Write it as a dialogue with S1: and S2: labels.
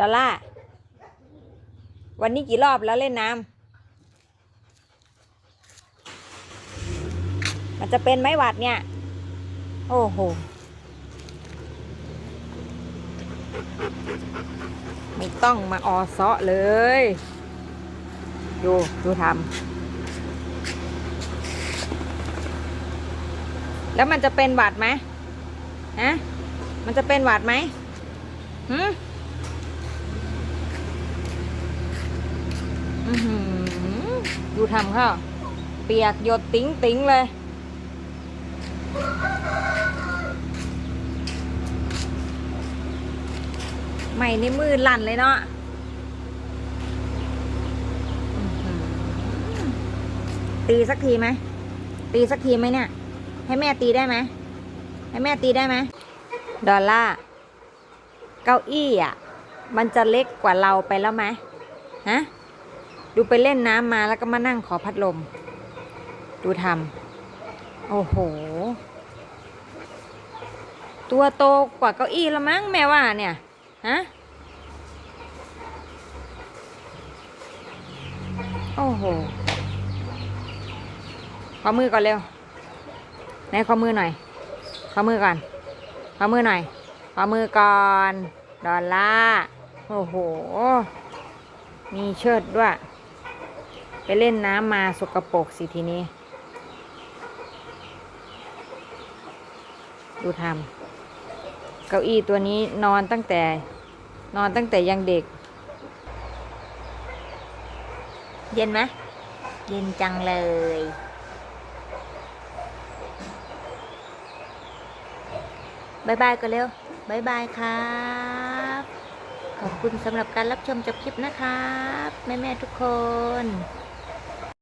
S1: ดอลล่าวันนี้กี่รอบแล้วเล่นน้ำมันจะเป็นไหมหวัดเนี่ย โอ้โห ไม่ต้องมาออเซาะเลย ดูดูทำแล้วมันจะเป็นหวัดไหมฮะมันจะเป็นหวัดไหมหืมอื้อหือ ดูทำข้าเปียกหยดติ๋งติ๋งเลย ไม่ในมือลั่นเลยเนาะตีสักทีไหม ตีสักทีไหมเนี่ย ให้แม่ตีได้ไหม ให้แม่ตีได้ไหม ดอลล่า เก้าอี้อะ มันจะเล็กกว่าเราไปแล้วไหมฮะ ดูไปเล่นน้ำมาแล้วก็มานั่งขอพัดลม ดูทำโอ้โห ตัวโตกว่าเก้าอี้ล้วมั้งแม่ว่าเนี่ยฮะโอ้โห ขอมือก่อนเร็วไหนขอมือหน่อย ขอมือก่อน ขอมือหน่อย ขอมือก่อน ดอลล่าโอ้โห มีเชิดด้วย ไปเล่นน้ำมาสกปรกสิทีนี้ ดูทำเก้าอี้ตัวนี้นอนตั้งแต่นอนตั้งแต่ยังเด็ก เย็นไหมเย็นจังเลยบายบายกันเร็วบายบายครับ ขอบคุณสำหรับการรับชมจบคลิปนะครับ แม่ ๆ ทุกคน